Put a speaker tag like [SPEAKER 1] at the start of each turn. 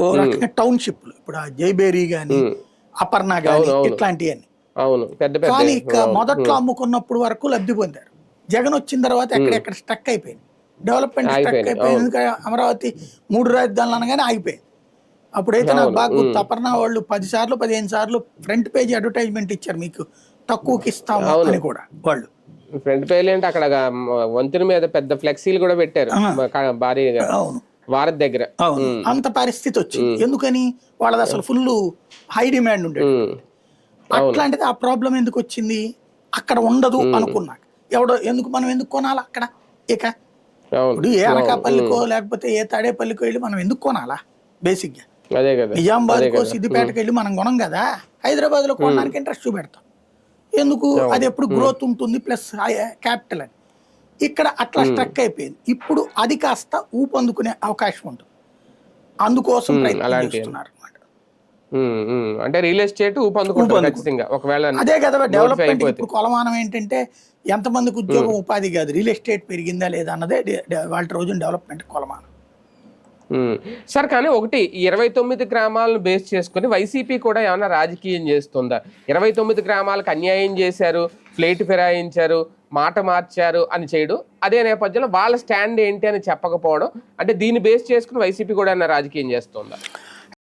[SPEAKER 1] ఓ రకంగా టౌన్షిప్లు. ఇప్పుడు ఆ జైబేరీ గాని అపర్ణ గాని
[SPEAKER 2] అవును, అవును.
[SPEAKER 1] ఇట్లాంటివన్నీ
[SPEAKER 2] అవును పెద్ద పెద్ద.
[SPEAKER 1] కానీ మొదట్లో అమ్ముకున్నప్పుడు వరకు లబ్ధి పొందారు. జగన్ వచ్చిన తర్వాత ఎక్కడెక్కడ స్టక్ అయిపోయింది. డెవలప్మెంట్ స్టక్ అయిపోయింది. ఎందుకంటే అమరావతి మూడు రాజధానులు అనగానే ఆగిపోయింది. అప్పుడైతే నాకు బాగా గుర్తు. అపర్ణ వాళ్ళు పది సార్లు పదిహేను సార్లు ఫ్రంట్ పేజ్ అడ్వర్టైజ్మెంట్ ఇచ్చారు మీకు. తక్కువకి ఇస్తాము అని కూడా వాళ్ళు.
[SPEAKER 2] ఫ్రంట్ పేజ్ అంటే అక్కడ వంతెన మీద పెద్ద ఫ్లెక్సీలు కూడా పెట్టారు. భారీగా
[SPEAKER 1] అవును.
[SPEAKER 2] భారత్ దగ్గర.
[SPEAKER 1] అవును. అంత పరిస్థితి వచ్చింది. ఎందుకని? వాళ్ళది అసలు ఫుల్ హై డిమాండ్ ఉండేది. అట్లాంటిది ఆ ప్రాబ్లం ఎందుకు వచ్చింది? అక్కడ ఉండదు అనుకున్నాక. ఎవడో ఎందుకు మనం ఎందుకు కొనాలా అక్కడ? ఇక ఇప్పుడు ఏ అనకాపల్లికో లేకపోతే ఏ తాడేపల్లికో వెళ్ళి మనం ఎందుకు కొనాలా? బేసిక్గా.
[SPEAKER 2] అదే కదా.
[SPEAKER 1] నిజామాబాద్కో సిద్దిపేటకి వెళ్ళి మనం కొనం కదా? హైదరాబాద్లో కొనడానికి ఇంట్రెస్ట్ చూపెడతాం. ఎందుకు? అది ఎప్పుడు గ్రోత్ ఉంటుంది ప్లస్ క్యాపిటల్ అని. ఇక్కడ అట్లా స్ట్రక్ అయిపోయింది. ఇప్పుడు అది కాస్త ఊపందుకునే అవకాశం ఉంటుంది. అందుకోసం ప్రయత్నం చేస్తున్నారు.
[SPEAKER 2] అంటే రియల్ ఎస్టేట్ ఒకవేళ
[SPEAKER 1] అదే కదా డెవలప్మెంట్. ఇప్పుడు కొలమానం ఏంటంటే ఎంతమందికి ఉద్యోగం ఉపాధి కాదు. రియల్ ఎస్టేట్ పెరిగిందా లేదా అన్నదే వాళ్ళ రోజున డెవలప్మెంట్ కొలమానం.
[SPEAKER 2] సార్ కానీ ఒకటి ఇరవై తొమ్మిది గ్రామాలను బేస్ చేసుకుని వైసీపీ కూడా ఏమైనా రాజకీయం చేస్తుందా? ఇరవై తొమ్మిది గ్రామాలకు అన్యాయం చేశారు ఫ్లేట్ ఫిరాయించారు మాట మార్చారు అని చేయడం అదే నేపథ్యంలో వాళ్ళ స్టాండ్ ఏంటి అని చెప్పకపోవడం అంటే దీన్ని బేస్ చేసుకుని వైసీపీ కూడా ఏమైనా రాజకీయం చేస్తుందా?